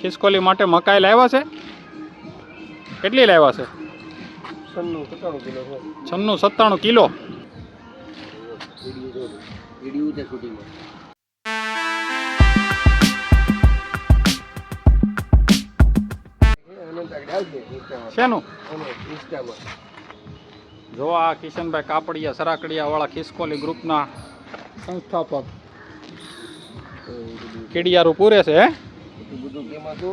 ખિસકોલી માટે મકાઈ લાવ્યા છે? કેટલી લાવ્યા છે? છન્નું સત્તાણું કિલો શેનું? જો આ કિશનભાઈ કાપડિયા સરાકડિયા વાળા ખિસકોલી ગ્રુપના સંસ્થાપક. કીડિયારું પૂરે છે હે? એટલું બધું કેમાં તો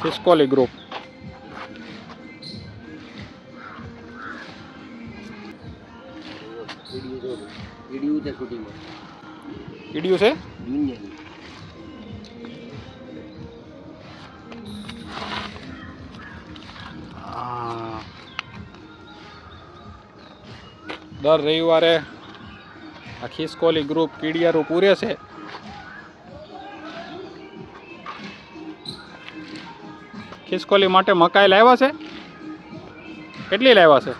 ખિસકોલી ગ્રુપ જોડે વીડિયો શૂટિંગમાં કીડિયું છે? દર રવિવારે આ ખિસકોલી ગ્રુપ કીડિયારું પૂરે છે. ખિસકોલી માટે મકાઈ લાવ્યા છે? કેટલી લાવ્યા છે?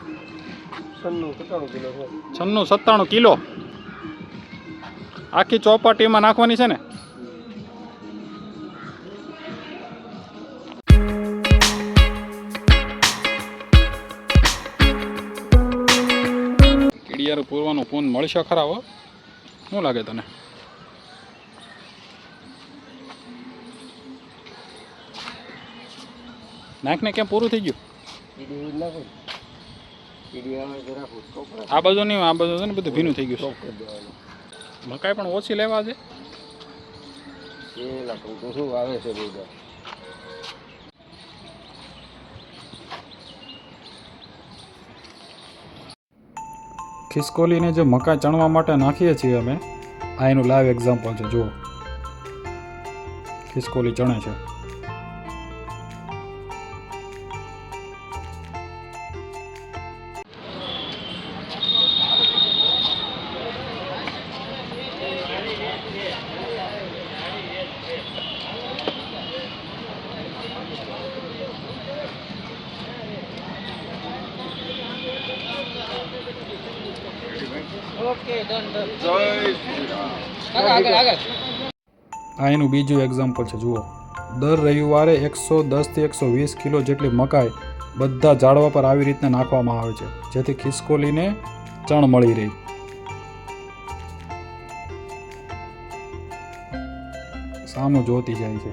છન્નું સત્તાણું કિલો આખી ચોપાટીમાં નાખવાની છે ને? કીડિયારું પૂરવાનો પૂન મળશે ખરા હો? શું લાગે તને? નાખને કેમ પૂરું થઈ ગયું? આ બાજુ નહીં આ બાજુ છે ને બધું ભીનું થઈ ગયું સ્ટોપ કરી દેવાનો. મકાઈ પણ ઓછી લેવા છે. આવે ખિસકોલીને જે મકાઈ ચણવા માટે નાખીએ છીએ અમે આ એનું લાઈવ એક્ઝામ્પલ છે જુઓ. ખિસકોલી ચણે છે. આ એનું બીજું એક્ઝામ્પલ છે જુઓ. દર રવિવારે એકસો દસથી એકસો વીસ કિલો જેટલી મકાઈ બધા ઝાડવા પર આવી રીતના નાખવામાં આવે છે જેથી ખિસકોલીને ચણ મળી રહી. સામું જોતી જાય છે.